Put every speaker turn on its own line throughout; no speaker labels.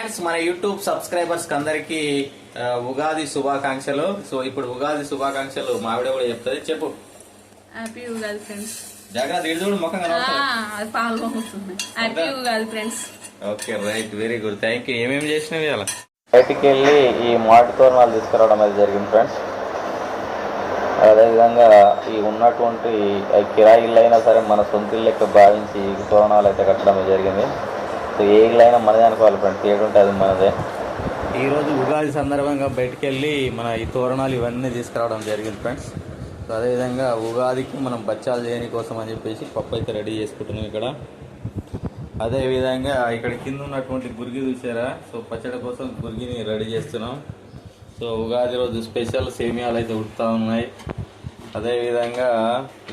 Friends మన YouTube సబ్స్క్రైబర్స్కి అందరికి ఉగాది శుభాకాంక్షలు. సో ఇప్పుడు ఉగాది శుభాకాంక్షలు మావిడ కూడా చెప్తుంది. చెప్పు.
Happy Ugadi friends.
జాగ్రత్త ఇటు చూడు ముఖం
ఆ,
కనబడుతుంది.
అది పాల్గొంటుంది happy Ugadi friends.
Okay right very good. Thank you. ఏమేమి చేసినవి అలా బయటికి వెళ్ళి ఈ మాటి తోరణాలు తీసుకురావడం అనేది జరిగింది ఫ్రెండ్స్. అదేవిధంగా ఈ ఉన్నటువంటి ఈ కిరాయి ఇల్లు అయినా సరే మన సొంత ఇల్లు లెక్క భావించి ఈ తోరణాలు అయితే కట్టడం జరిగింది. సో ఏ మనదే అనుకోవాలి ఫ్రెండ్స్ ఏడుంటే అది మనదే. ఈరోజు ఉగాది సందర్భంగా బయటికి వెళ్ళి మన ఈ తోరణాలు ఇవన్నీ తీసుకురావడం జరిగింది ఫ్రెండ్స్ సో అదేవిధంగా ఉగాదికి మనం బచ్చాలు చేయని కోసం అని చెప్పేసి పప్పు అయితే రెడీ చేసుకుంటున్నాం ఇక్కడ. అదేవిధంగా ఇక్కడ కింద ఉన్నటువంటి గురిగి చూసారా? సో పచ్చడి కోసం గురిగిని రెడీ చేస్తున్నాం. సో ఉగాది రోజు స్పెషల్ సేమియాలు అయితే ఉడుతూ ఉన్నాయి. అదేవిధంగా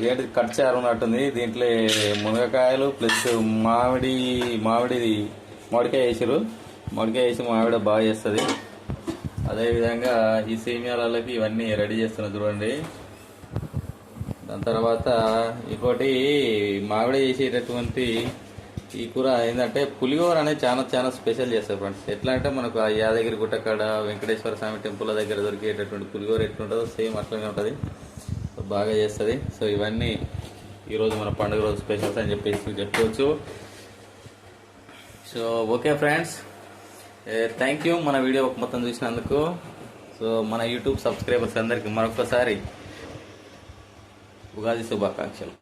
ఏంటి కట్చారు ఉన్నట్టుంది. దీంట్లో మునగకాయలు ప్లస్ మామిడి మామిడి మామిడికాయ వేసారు మామిడికాయ వేసి మామిడి బాగా చేస్తుంది. అదేవిధంగా ఈ సేమియాలకి ఇవన్నీ రెడీ చేస్తున్నాం చూడండి. దాని తర్వాత ఇంకోటి మామిడి చేసేటటువంటి ఈ కూర ఏంటంటే పులిహోర అనేది చాలా చాలా స్పెషల్ చేస్తారు ఫ్రెండ్స్. ఎట్లా అంటే మనకు ఆ యాదగిరి గుట్టకాడ వెంకటేశ్వర స్వామి టెంపుల్ దగ్గర దొరికేటటువంటి పులిహోర ఎట్లుంటుందో సేమ్ అట్లనే ఉంటుంది. సో బాగా చేస్తుంది. సో ఇవన్నీ ఈరోజు మన పండుగ రోజు స్పెషల్స్ అని చెప్పేసి చెప్పుకోవచ్చు. So okay friends. Thank you మన వీడియో మొత్తం చూసినందుకు. సో మన యూట్యూబ్ సబ్స్క్రైబర్స్ అందరికీ మరొకసారి ఉగాది శుభాకాంక్షలు.